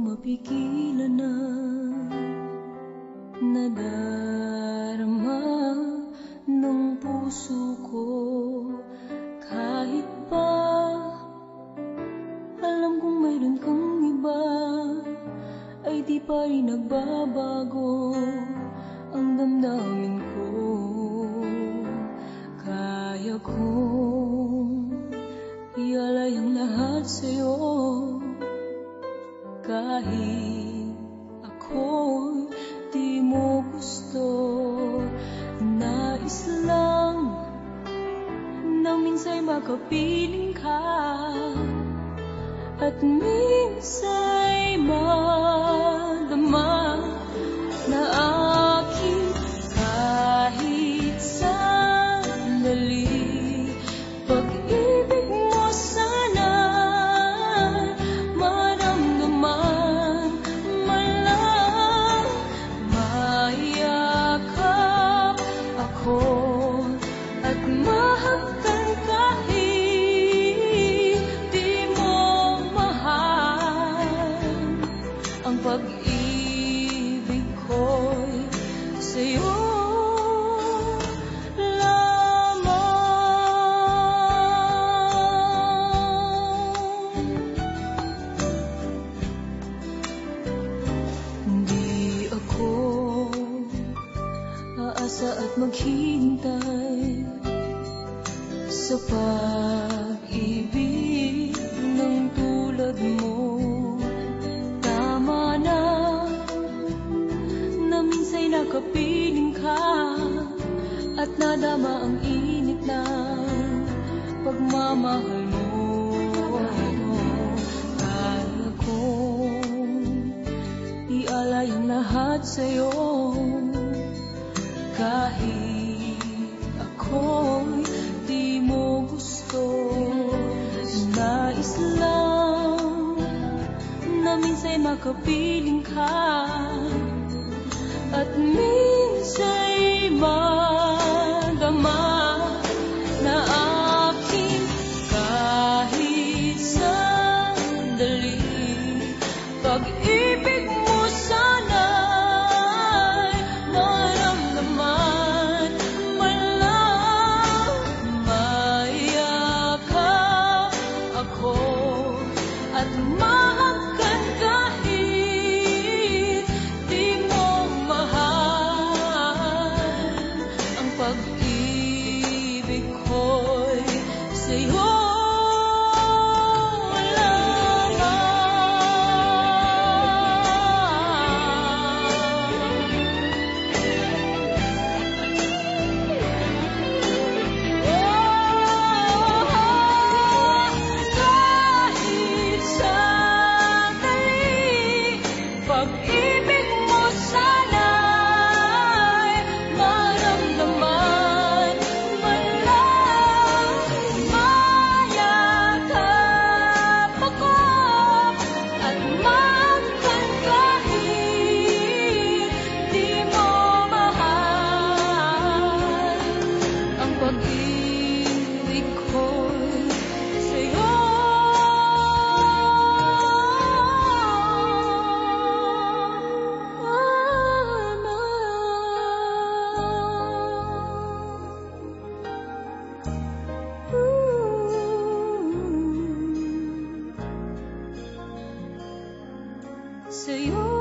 mapigilan na Nadarama ng puso ko. Kahit pa Alam kong mayroon kang iba Ay di pa rin nagbabago Ang damdamin ko. Kaya kong Ialay ang lahat sa'yo kahit ako'y di mo gusto Nais lang na minsa'y makapiling ka At minsa'y madama maghintay Sa pag-ibig ng tulad mo. Tama na na minsa'y nakapiling ka At nadama ang init ng pagmamahal mo. Kaya kong Ialay ang lahat sa'yo Kahit ako'y di mo gusto Nais lang na minsa'y makapiling ka At minsa'y madama na aking kahit sandali Pag-ibig mo Sa'yo